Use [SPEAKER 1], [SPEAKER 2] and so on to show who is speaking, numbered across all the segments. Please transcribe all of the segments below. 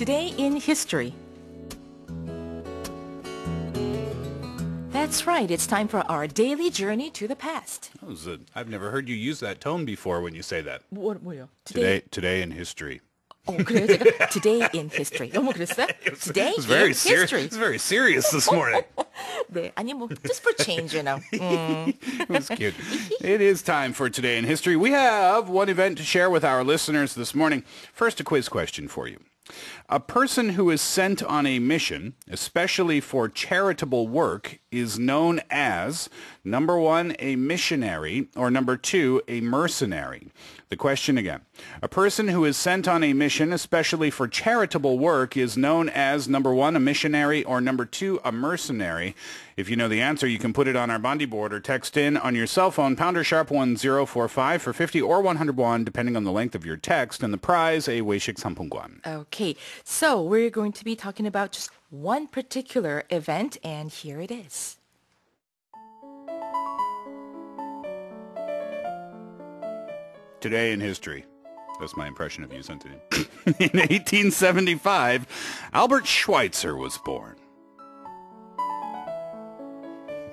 [SPEAKER 1] Today in history. That's right. It's time for our daily journey to the past.
[SPEAKER 2] That was a, I've never heard you use that tone before when you say that.
[SPEAKER 1] 뭐, 뭐요?
[SPEAKER 2] Today, today in history.
[SPEAKER 1] 어, 그래요? 제가 today in history. 너무 그랬어요? Today
[SPEAKER 2] It's very
[SPEAKER 1] in
[SPEAKER 2] serious.
[SPEAKER 1] history.
[SPEAKER 2] It's very serious this morning.
[SPEAKER 1] 네, 아니 뭐 just for change, you know. 음.
[SPEAKER 2] it was cute. It is time for today in history. We have one event to share with our listeners this morning. First, a quiz question for you. A person who is sent on a mission, especially for charitable work, is known as number one, a missionary, or number two, a mercenary. The question again. A person who is sent on a mission, especially for charitable work, is known as number one, a missionary, or number two, a mercenary. If you know the answer, you can put it on our Bondi board or text in on your cell phone, pounder sharp 1045 for 50 or 101, depending on the length of your text, and the prize, a Weishik Sampungguan.
[SPEAKER 1] Okay, so we're going to be talking about just one particular event, and here it is.
[SPEAKER 2] Today in history. That's my impression of you, Santini. in 1875, Albert Schweitzer was born.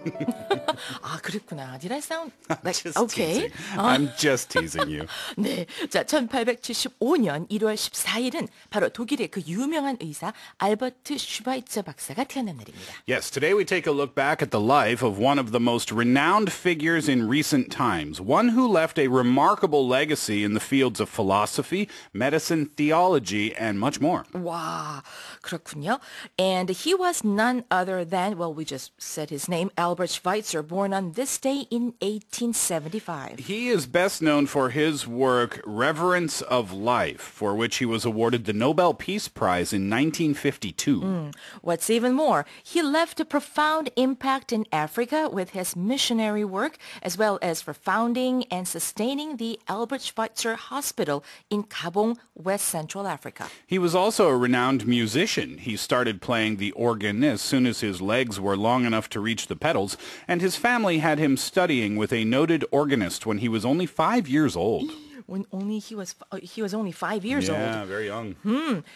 [SPEAKER 1] 아, 그랬구나. Did I sound like
[SPEAKER 2] Just
[SPEAKER 1] okay?
[SPEAKER 2] teasing. I'm just teasing you.
[SPEAKER 1] 네. 자, 1875년 1월 14일은 바로 독일의 그 유명한 의사 알버트 슈바이처 박사가 태어난 날입니다.
[SPEAKER 2] Yes, today we take a look back at the life of one of the most renowned figures in recent times, one who left a remarkable legacy in the fields of philosophy, medicine, theology, and much more.
[SPEAKER 1] 와, 그렇군요. And he was none other than, well, we just said his name, Albert Schweitzer, born on this day in 1875.
[SPEAKER 2] He is best known for his work Reverence of Life, for which he was awarded the Nobel Peace Prize in 1952. Hmm.
[SPEAKER 1] What's even more, he left a profound impact in Africa with his missionary work, as well as for founding and sustaining the Albert Schweitzer Hospital in Kabong, West Central Africa.
[SPEAKER 2] He was also a renowned musician. He started playing the organ as soon as his legs were long enough to reach the pedals, and his family had him studying with a noted organist when he was only five years old.
[SPEAKER 1] When only he was uh, he was only five years old.
[SPEAKER 2] yeah, very young.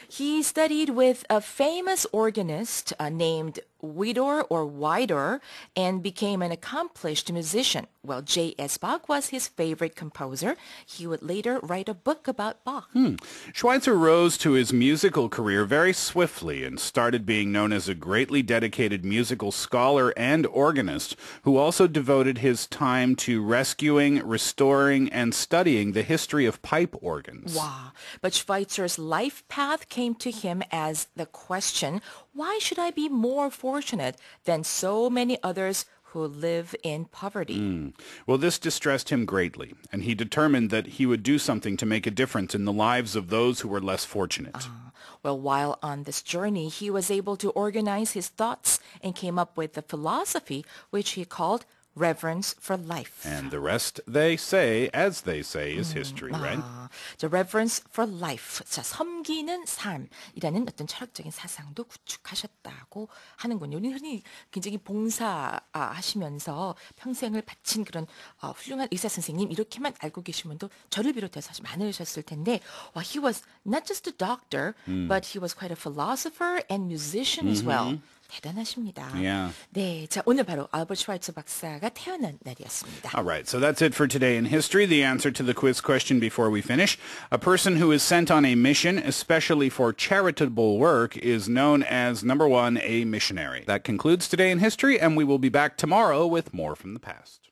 [SPEAKER 1] He studied with a famous organist uh, named Widor or Widor and became an accomplished musician. Well, J.S. Bach was his favorite composer. He would later write a book about Bach. Hmm.
[SPEAKER 2] Schweitzer rose to his musical career very swiftly and started being known as a greatly dedicated musical scholar and organist who also devoted his time to rescuing, restoring, and studying the history of pipe organs.
[SPEAKER 1] Wow. But Schweitzer's life path came to him as the question, why should I be more fortunate than so many others who live in poverty? Hmm.
[SPEAKER 2] Well, this distressed him greatly, and he determined that he would do something to make a difference in the lives of those who were less fortunate.
[SPEAKER 1] Ah, well, while on this journey, he was able to organize his thoughts and came up with a philosophy which he called reverence for life.
[SPEAKER 2] And the rest, they say, as they say, is history, right?
[SPEAKER 1] 아, 저 reverence for life. 자, 섬기는 삶이라는 어떤 철학적인 사상도 구축하셨다고 하는군요. 우리 흔히 굉장히 봉사 아, 하시면서 평생을 바친 그런 어, 훌륭한 의사 선생님 이렇게만 알고 계신 분도 저를 비롯해서 아주 많으셨을 텐데, 와, he was not just a doctor, but he was quite a philosopher and musician as well. 대단하십니다.
[SPEAKER 2] Yeah.
[SPEAKER 1] 네, 자 오늘 바로 알버트 슈와이처 박사가 태어난 날이었습니다.
[SPEAKER 2] All right, so that's it for today in history. The answer to the quiz question before we finish. A person who is sent on a mission, especially for charitable work, is known as, number one, a missionary. That concludes today in history, and we will be back tomorrow with more from the past.